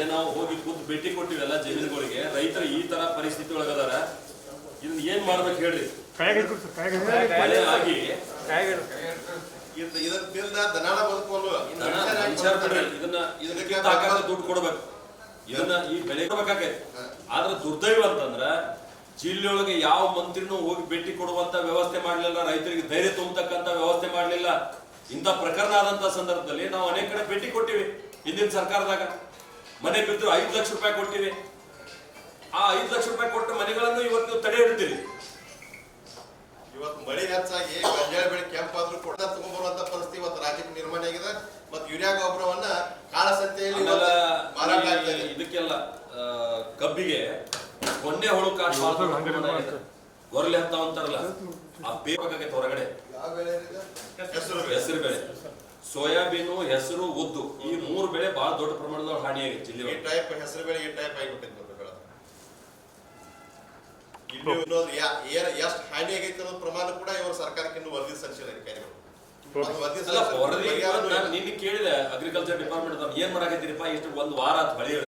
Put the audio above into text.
ಬೆಳೆ ನಾವು ಹೋಗಿ ಕೂತು ಭೇಟಿ ಕೊಟ್ಟಿವಿ ಎಲ್ಲ ಜಮೀನುಗಳಿಗೆ. ರೈತರು ಈ ತರ ಪರಿಸ್ಥಿತಿ ಒಳಗದಾರ. ಇದನ್ನ ಏನ್ ಮಾಡ್ಬೇಕು ಹೇಳ್ರಿ? ಮಳೆ ಆಗಿ. ಇದನ್ನ ಇದಕ್ಕೆ ದುಡ್ಡು ಕೊಡ್ಬೇಕು. ಇದನ್ನ ಈ ಬೆಲೆ ಕೊಡ್ಬೇಕಾಗೈತಿ. ಆದ್ರೆ ದುರ್ದೈವ ಅಂತಂದ್ರ ಜಿಲ್ಲೆಯೊಳಗೆ ಯಾವ ಮಂತ್ರಿನೂ ಹೋಗಿ ಭೇಟಿ ಕೊಡುವಂತ ವ್ಯವಸ್ಥೆ ಮಾಡ್ಲಿಲ್ಲ ರೈತರಿಗೆ ಧೈರ್ಯ ತುಂಬತಕ್ಕಂತ ವ್ಯವಸ್ಥೆ ಮಾಡ್ಲಿಲ್ಲ. ಇಂಥ ಪ್ರಕರಣ ಆದಂತ ಸಂದರ್ಭದಲ್ಲಿ ನಾವು ಅನೇಕ ಕಡೆ ಭೇಟಿ ಕೊಟ್ಟಿವಿ ಹಿಂದಿನ ಸರ್ಕಾರದಾಗ. ಮನೆ ಬಿದ್ದು ಐದು ಲಕ್ಷ ರೂಪಾಯಿ ಕೊಡ್ತೀವಿ ಆ ಐದು ಲಕ್ಷ ರೂಪಾಯಿ ಕೊಟ್ಟ ಮನೆಗಳನ್ನು ಇವತ್ತು ನೀವು ತಡೆ ಇಡ್ತೀವಿ ಇವತ್ತು ಮಳೆ ಹೆಚ್ಚಾಗಿ ಗಂಜಾಳ ಬೆಳೆ ಕೆಂಪಾದ್ರೂ ಕೂಡ ತಗೊಂಡ್ಬರುವಂತ ಪರಿಸ್ಥಿತಿ ಇವತ್ತು ರಾಜ್ಯಕ್ಕೆ ನಿರ್ಮಾಣ ಆಗಿದೆ. ಮತ್ತು ಯೂರಿಯಾ ಗೊಬ್ಬರವನ್ನ ಕಾಳಸಂತೆಯಲ್ಲಿ ಮಾರಾಟ ಇದಕ್ಕೆಲ್ಲ ಆ, ಕಬ್ಬಿಗೆ ಗೊಂಡೆ ಹುಳು ಕಾಟು ಹೊರಲಿ ಹತ್ತಾವ ಅಂತಾರಲ್ಲ ಆ ಬೇಕಾಗೈತೆ ಹೊರಗಡೆ ಯಾವ ಬೆಳೆ ಇದೆ? ಹೆಸರು ಬೆಳೆ. ಬೆಳೆ ಸೋಯಾಬೀನು ಹೆಸರು ಉದ್ದು ಈ ಮೂರು ಬೆಳೆ ಬಹಳ ದೊಡ್ಡ ಪ್ರಮಾಣದೊಳಗೆ ಹಾನಿಯಾಗಿದೆ ಜಿಲ್ಲೆ ಈ. ಟೈಪ್ ಹೆಸರು ಬೆಳೆ ಈ ಟೈಪ್ ಆಗಿಬಿಟ್ಟಿದೆ ಬೆಳೆ. ಎಷ್ಟು ಹಾನಿ ಆಗೈತೆ ಅನ್ನೋ ಪ್ರಮಾಣ ಕೂಡ ಇವರು ಸರ್ಕಾರಕ್ಕೆ ಇನ್ನು ವರದಿ ಸಲ್ಲಿಸಿಲ್ಲ ಅಧಿಕಾರಿಗಳು ನಿನ್ನೆ ಕೇಳಿದೆ ಅಗ್ರಿಕಲ್ಚರ್ ಡಿಪಾರ್ಟ್ಮೆಂಟ್ ಏನ್ ಮಾಡಾಕತ್ತೀರಿಪ್ಪ ಇಷ್ಟು ಒಂದ್ ವಾರ ಅಂತ ಮಳೆ